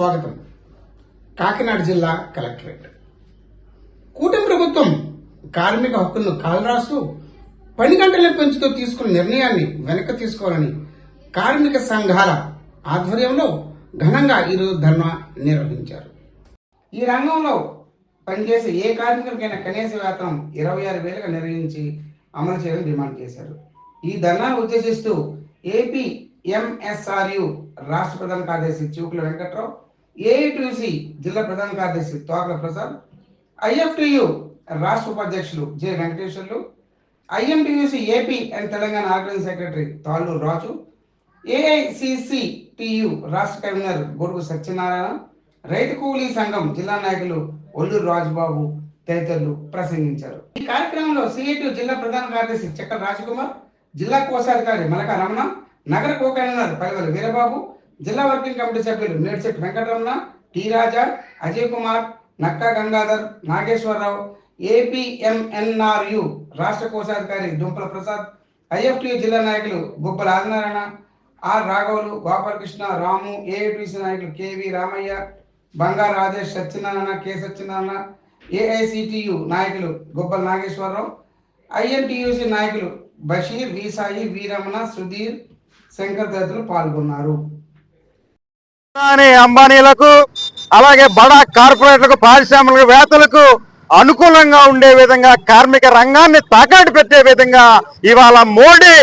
స్వాగతం. కాకినాడ జిల్లా కలెక్టరేట్. కూటమి ప్రభుత్వం కార్మిక హక్కులను కాలరాస్తూ పని గంటల పెంచుతూ తీసుకున్న నిర్ణయాన్ని వెనక్కి తీసుకోవాలని కార్మిక సంఘాల ఆధ్వర్యంలో ఘనంగా ఈరోజు ధర్నా నిర్వహించారు. ఈ రంగంలో పనిచేసే ఏ కార్మికులకైనా కనీస వేతనం ఇరవై ఆరు వేలుగా నిర్ణయించి అమలు చేయాలని డిమాండ్ చేశారు. ఈ ధర్నాను ఉద్దేశిస్తూ ఏపీ ఎంఎస్ఆర్యు రాష్ట్ర ప్రధాన కార్యదర్శి చూకుల వెంకట్రావు ఏఐటిసి జిల్లా ప్రధాన కార్యదర్శి తోకల ప్రసాద్ ఐఎఫ్టియు రాష్ట్ర ఉపాధ్యక్షులు J Venkateswarlu INTUC AP and Telangana organizing secretary Talluri Raju AICCTU రాష్ట్ర కన్వీనర్ గొడుగు సత్యనారాయణ రైతు కూలీ సంఘం జిల్లా నాయకులు ఒల్లూరు రాజుబాబు తదితరులు ప్రసంగించారు. ఈ కార్యక్రమంలో సిఐటి జిల్లా ప్రధాన కార్యదర్శి చక్ర రాజకుమార్ జిల్లా కోశాధికారి మలక రమణ నగర కో కన్వీనర్ పల్లెవెల వీరబాబు జిల్లా వర్కింగ్ కమిటీ సభ్యులు మేడ్చెట్టి వెంకటరమణ టి రాజా అజయ్ కుమార్ నక్కా గంగాధర్ నాగేశ్వరరావు ఏపీఎంఎన్ఆర్యు రాష్ట్ర కోశాధికారి దుంపల ప్రసాద్ ఐఎఫ్టియు జిల్లా నాయకులు గుబ్బల ఆదినారాయణ ఆర్ రాఘవులు గోపాలకృష్ణ రాము ఏఐటిసి నాయకులు KV Ramaiah Bangaru Rajesh Satyanarayana K Satyanarayana AICTU నాయకులు గుబ్బల నాగేశ్వరరావు ఐఎన్టీయూసి నాయకులు బషీర్ వి సాయి వి రమణ సుధీర్ శంకర్ తదితరులు పాల్గొన్నారు. అదానీ అంబానీలకు అలాగే బడా కార్పొరేట్లకు పారిశ్రామిక వేత్తలకు అనుకూలంగా ఉండే విధంగా కార్మిక రంగాన్ని తాకట్టు పెట్టే విధంగా ఇవాళ మోడీ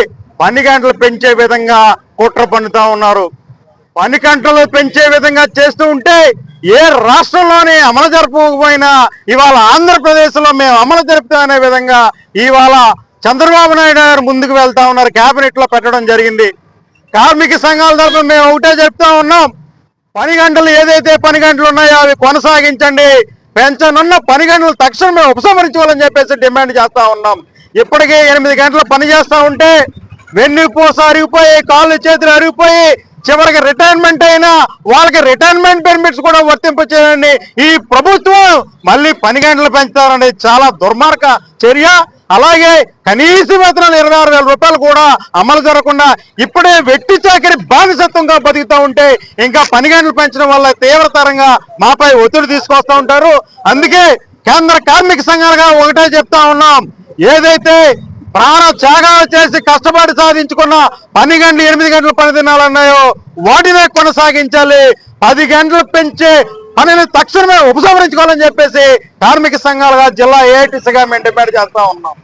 పని గంటలు పెంచే విధంగా కుట్ర పన్నుతా ఉన్నారు. పని గంటలు పెంచే విధంగా చేస్తూ ఉంటే ఏ రాష్ట్రంలోనే అమలు జరపకపోయినా ఇవాళ ఆంధ్రప్రదేశ్లో మేము అమలు జరుపుతామనే విధంగా ఇవాళ చంద్రబాబు నాయుడు గారు ముందుకు వెళ్తా ఉన్నారు క్యాబినెట్లో పెట్టడం జరిగింది. కార్మిక సంఘాల తరఫున మేము ఒకటే చెప్తా ఉన్నాం పని గంటలు ఏదైతే పని గంటలు ఉన్నాయో అవి కొనసాగించండి. పెంచనున్న పని గంటలు తక్షణమే ఉపసంహరించుకోవాలని చెప్పేసి డిమాండ్ చేస్తా ఉన్నాం. ఇప్పటికే ఎనిమిది గంటలు పని చేస్తా ఉంటే వెన్నుపూస అరిగిపోయి కాళ్ళు చేతులు అరిగిపోయి చివరికి రిటైర్మెంట్ అయినా వాళ్ళకి రిటైర్మెంట్ బెనిఫిట్స్ కూడా వర్తింపచేయండి ఈ ప్రభుత్వం మళ్ళీ పని గంటలు పెంచుతారనేది చాలా దుర్మార్గ చర్య. అలాగే కనీస వేతనాలు ఇరవై ఆరు వేల రూపాయలు కూడా అమలు జరగకుండా ఇప్పుడే వెట్టి చాకరి బానిసత్వంగా బతుకుతూ ఉంటే ఇంకా పని గంటలు పెంచడం వల్ల తీవ్రతరంగా మాపై ఒత్తిడి తీసుకొస్తా ఉంటారు. అందుకే కేంద్ర కార్మిక సంఘాలుగా ఒకటే చెప్తా ఉన్నాం. ఏదైతే ప్రాణ త్యాగాలు చేసి కష్టపడి సాధించుకున్న పని గంటలు ఎనిమిది గంటలు పని దినాలన్నాయో వాటినే కొనసాగించాలి. పది గంటలు పెంచే నేను తక్షణమే ఉపసంహరించుకోవాలని చెప్పేసి కార్మిక సంఘాలుగా జిల్లా ఏఐటీసీగా మేము డిమాండ్ చేస్తా ఉన్నాం.